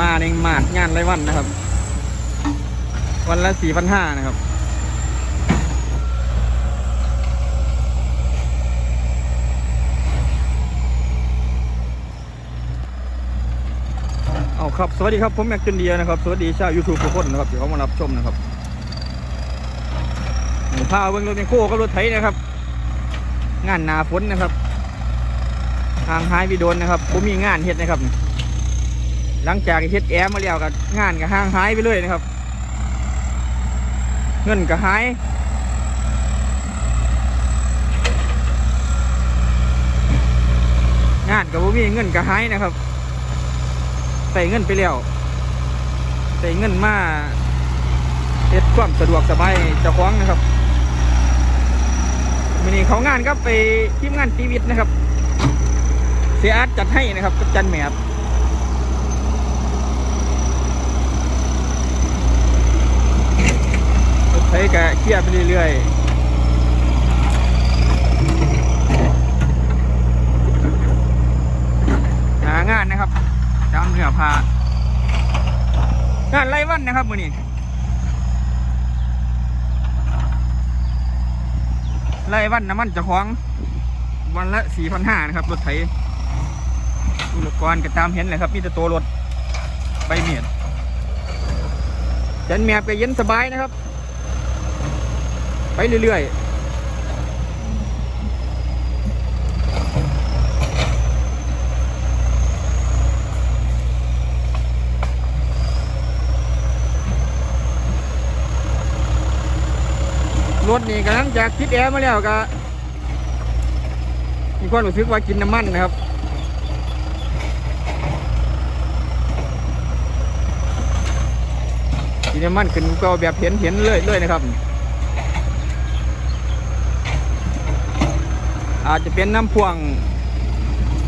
มาในมาดงานไรวันนะครับ วันละสี่พันห้านะครับเอาครับ สวัสดีครับ ผมแม็กซ์เจนเดียนะครับ สวัสดีชาวยูทูบทุกคนนะครับที่เขามารับชมนะครับนี่พาเบิ้งรถในโค้กับรถไถนะครับ งานนาฝนนะครับ ทางหายไปโดนนะครับ ผมมีงานเฮ็ดนะครับ หลังจากเฮ็ดแอร์มาแล้วกับงานก็ห่างหายไปเลยนะครับ เงินก็หายงานกับผมมีเงินก็หายนะครับใส่เงินไปแล้วใส่เงินมาเฮ็ดความสะดวกสบายเจ้าของนะครับวันนี้เขางานก็ไปทีมงานชีวิตนะครับเสียอาร์ตจัดให้นะครับกับจันแมบ รถไถกะเคลียร์ไปเรื่อยๆหางานนะครับตามเนื้อผ้างานไล่วันนะครับมือนี้ไล่วันน้ำมันจะคล้อง วันละสี่พันห้านะครับ รถไถอุปกรณ์ก็ตามเห็นเลยครับมีแต่ตัวรถใบเมียดจันแมบก็เย็นสบายนะครับ ไปเรื่อยๆรถนี่กำลังจากคิดแอร์มาแล้วก็มีความรู้สึกว่ากินน้ำมันนะครับ กินน้ำมันขึ้นก็แบบเห็นเห็นเลยเลยนะครับ อาจจะเป็นน้ำพ่วง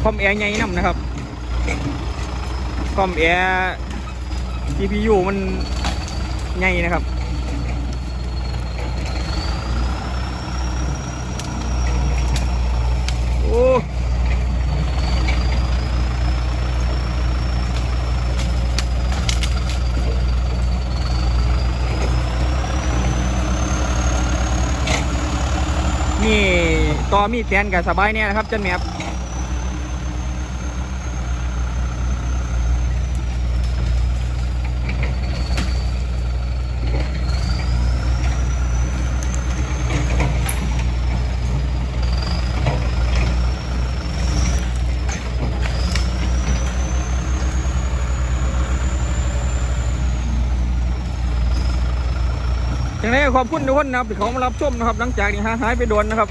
คอมแอร์ใหญ่น้ำนะครับคอมแอร์ GPU มันใหญ่นะครับ โอ้ มี ต่อมีแตนกับสบายเนี่ยนะครับจันแมบจังไรขอบคุณทุกคนนะครับที่เขามารับชมนะครับ หลังจากนี้หายไปโดนนะครับ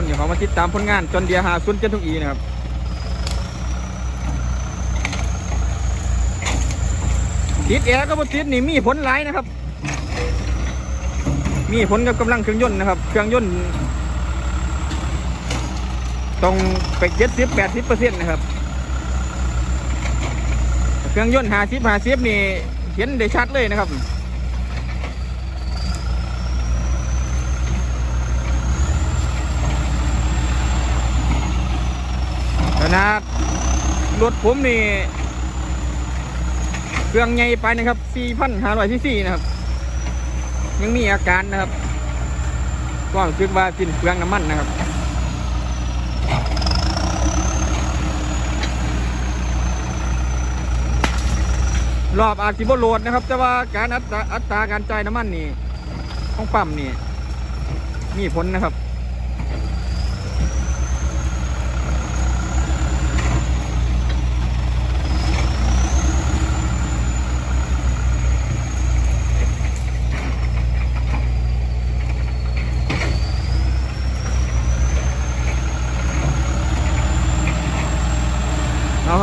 คุณที่เขามาติดตามผลงานจนเดียหาซุนเจนทุกอีนะครับติดแอร์ก็บ่ติดนี่มีผลหลายนะครับ มีผลกับกำลังเครื่องยนต์นะครับ เครื่องยนต์ต้องไปเจ็ดสิบแปดสิบเปอร์เซ็นต์นะครับ เครื่องยนต์หาสิบหาสิบนี่เห็นได้ชัดเลยนะครับ นาดรถผมนี่ เครื่องใหญ่ไปนะครับ4,500ซีซีนะครับ ยังมีอาการนะครับ ก็รู้สึกว่าสิ้นเปลืองน้ำมันนะครับรอบอาจสิบโหลดนะครับ แต่ว่าการอัตราอัตราการจ่ายน้ำมันนี่ ของปั๊มนี่ มีผลนะครับ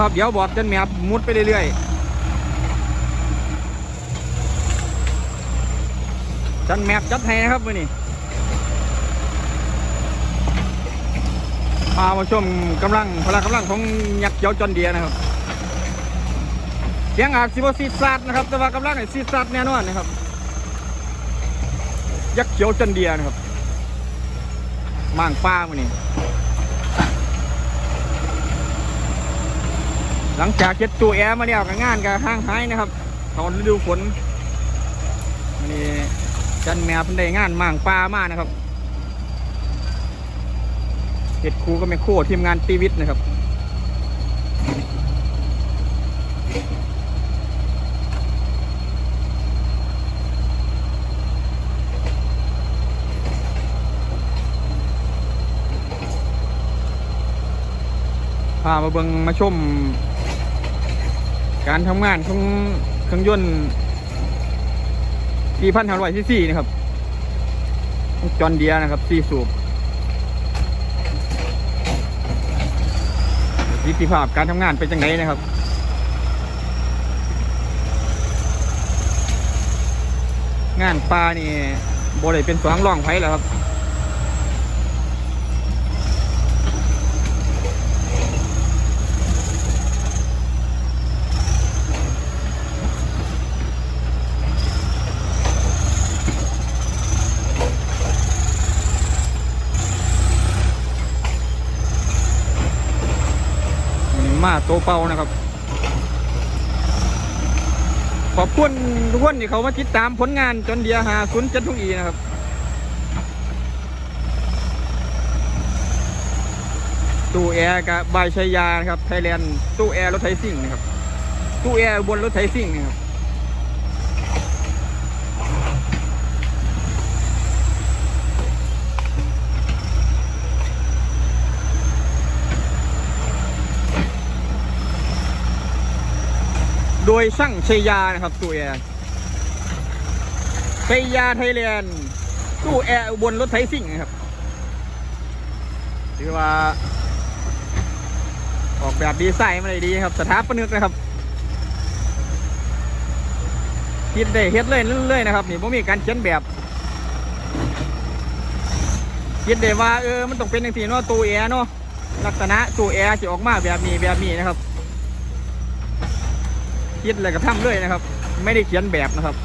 ครับ เดี๋ยวบอดจนแมบมุดไปเรื่อยๆจันแมบจัดให้นะครับวันนี้พามาชมกำลังพละกำลังของยักษ์เขียวจอนเดียนะครับเสียงอาจสิบซีดซาดนะครับ แต่ว่ากำลังเนี่ยซีซาดแน่นอนนะครับ ยักษ์เขียวจอนเดียนะครับม่างฟ้าวันนี้ หลังจากเก็ดตัวแอร์มาแล้วกับงานกับห้างหายนะครับตอนฤดูฝนวันนี้จันแมวเพิ่นได้งานมั่างปลามากนะครับเก็ดครูก็ไม่โคทีมงานตีวิทย์นะครับพามาเบิงมาชม การทำงานของเครื่องยนต์4,500ซีซีนะครับ จอนเดียนะครับ4สูบประสิทธิภาพการทำงานเป็นจังไงนะครับงานปลานี่บริเป็นสวงร่องไผ่แล้วครับ มาโตเป่านะครับ ขอบคุณทุกคนที่เขามาติดตามผลงานจนเดียหาศูนย์เจ็ดทุกอีนะครับตู้แอร์กับบายชัยยานะครับไทยแลนด์ตู้แอร์รถไทยซิ่งนะครับตู้แอร์บนรถไทยซิ่งนะครับ โดยช่างชัยานะครับตู้แอร์ชัยาไทยแลนด์ตู้แอร์บนรถไทยซิ่งนะครับถือว่า ออกแบบดีไซน์มาเลยดีครับ สถาปนิกนะครับคิดได้เฮ็ดเลยเรื่อยๆนะครับนี่ผมมีการเขียนแบบคิดได้ว่าเออมันต้องเป็นอย่างสี่เนาะตู้แอร์เนาะลักษณะตู้แอร์จะออกมาแบบนี้แบบนี้นะครับ คิดอะไรก็ทำเลยนะครับ ไม่ได้เขียนแบบนะครับ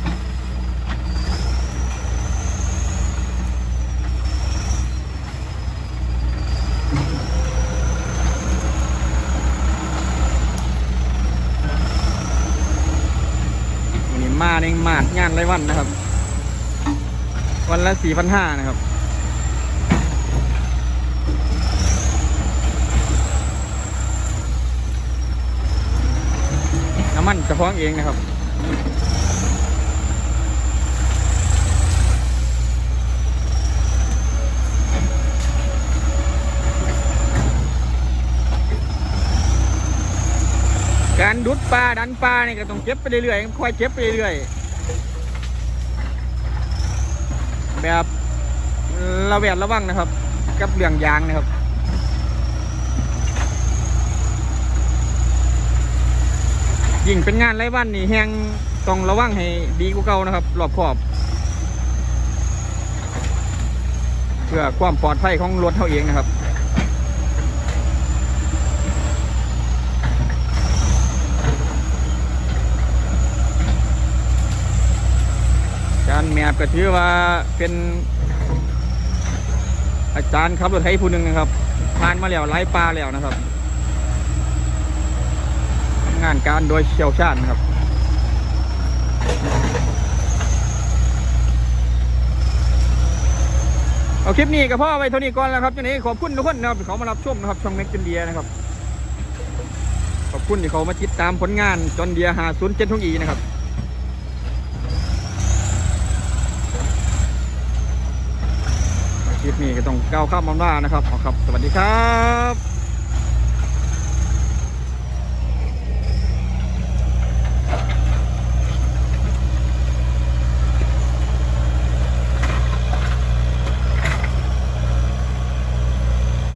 นี่มาในมาดงานไรวันนะครับ วันละสี่พันห้านะครับ มันจะพ้องเองนะครับการดุดปลาดันปลาเนี่ยก็ต้องเก็บไปเรื่อยๆค่อยเก็บไปเรื่อยๆแบบระแวดระวังนะครับ กับเรื่องยางนะครับ ยิ่งเป็นงานไร้วันนี่แหงต้องระวังให้ดีกว่าเก่านะครับรอบขอบ เพื่อความปลอดภัยของรถเท่าเองนะครับการแมบก็ถือว่าเป็นอาจารย์ขับรถไถผู้หนึ่งนะครับผ่านมาแล้วไล่ปลาแล้วนะครับ งานการโดยเชี่ยวชาญครับ เอาคลิปนี้กับพ่อไว้เท่านี้ก่อนแล้วครับจังนี้ขอบคุณทุกคนนะครับที่เขามารับชมนะครับช่องแม็กจนเดียนะครับ ขอบคุณที่เขามาติดตามผลงานจนเดียหาศูนย์เจ็ดทุกอีนะครับคลิปนี้ก็ต้องก้าวข้ามมาว่านะครับขอครับ สวัสดีครับ